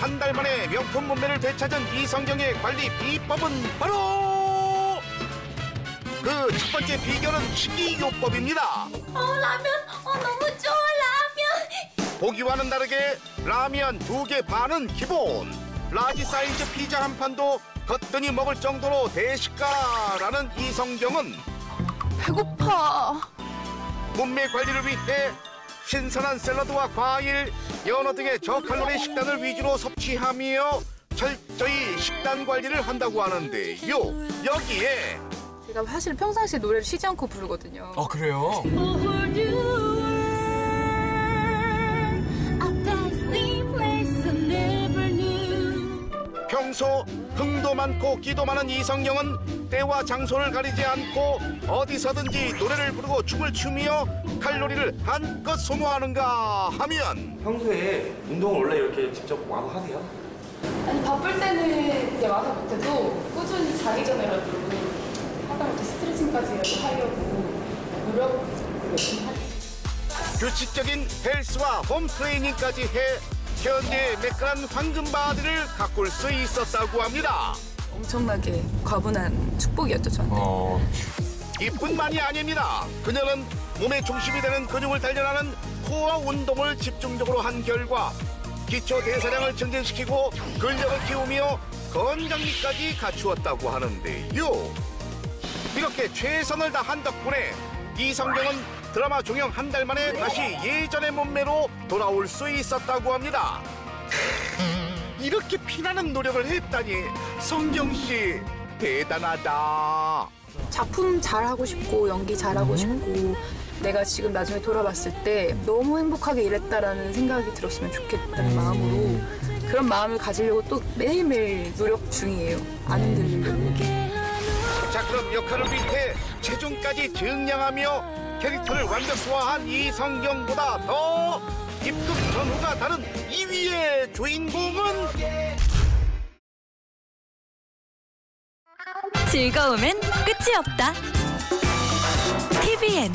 한 달 만에 명품 몸매를 되찾은 이성경의 관리 비법은 바로 그 첫 번째 비결은 식이요법입니다. 어 라면 어 너무 좋아 라면 보기와는 다르게 라면 두 개 반은 기본. 라지 사이즈 피자 한 판도 거뜬히 먹을 정도로 대식가라는 이성경은 배고파. 몸매 관리를 위해 신선한 샐러드와 과일, 연어 등의 저칼로리 식단을 위주로 섭취하며 철저히 식단 관리를 한다고 하는데요. 여기에 제가 사실 평상시에 노래를 쉬지 않고 부르거든요. 아 그래요? 평소 흥도 많고 기도 많은 이성경은 때와 장소를 가리지 않고 어디서든지 노래를 부르고 춤을 추며 칼로리를 한껏 소모하는가 하면 평소에 운동을 원래 이렇게 직접 와서 하세요? 아니 바쁠 때는 이제 와서 못해도 꾸준히 자기 전에라도 하다못해 스트레칭까지라도 하려고 노력을 열심히 하죠. 규칙적인 헬스와 홈 트레이닝까지 해 현재 매끈한 황금 바디를 가꿀 수 있었다고 합니다. 엄청나게 과분한 축복이었죠 저한테. 어. 이뿐만이 아닙니다. 그녀는 몸의 중심이 되는 근육을 단련하는 코어 운동을 집중적으로 한 결과 기초 대사량을 증진시키고 근력을 키우며 건강미까지 갖추었다고 하는데요. 이렇게 최선을 다한 덕분에 이성경은 드라마 종영 한 달 만에 다시 예전의 몸매로 돌아올 수 있었다고 합니다. 이렇게 피나는 노력을 했다니 성경 씨 대단하다. 작품 잘하고 싶고 연기 잘하고 싶고 내가 지금 나중에 돌아봤을 때 너무 행복하게 일했다라는 생각이 들었으면 좋겠다는 마음으로 그런 마음을 가지려고 또 매일매일 노력 중이에요. 안 흔들리려고. 자 그럼 역할을 위해 체중까지 증량하며 캐릭터를 완벽 소화한 이 성경보다 더 입금 전후가 다른 2위의 주인공은 즐거움엔 끝이 없다. TVN